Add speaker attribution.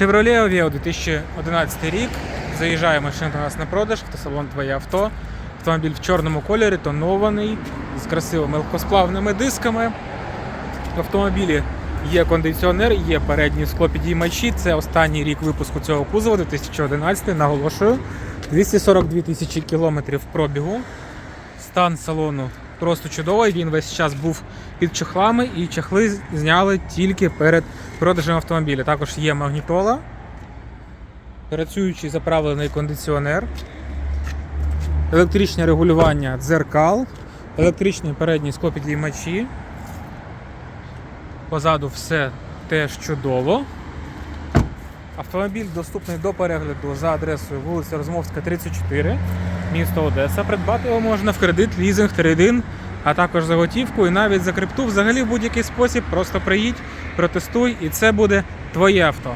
Speaker 1: Chevrolet Aveo 2011 рік. Заїжджає машина до нас на продаж, автосалон твоє авто. Автомобіль в чорному кольорі, тонований, з красивими легкосплавними дисками. В автомобілі є кондиціонер, є передні склопідіймачі. Це останній рік випуску цього кузова, 2011, наголошую. 242 тисячі кілометрів пробігу. Стан салону просто чудовий. Він весь час був під чехлами, і чехли зняли тільки перед продажем автомобіля. Також є магнітола, працюючий заправлений кондиціонер, електричне регулювання дзеркал, електричні передні склопідіймачі. Позаду все теж чудово. Автомобіль доступний до перегляду за адресою вулиця Розмовська, 34, місто Одеса. Придбати його можна в кредит, лізинг, трейдин, а також за готівку і навіть за крипту. Взагалі в будь-який спосіб просто приїдь, протестуй, і це буде твоє авто.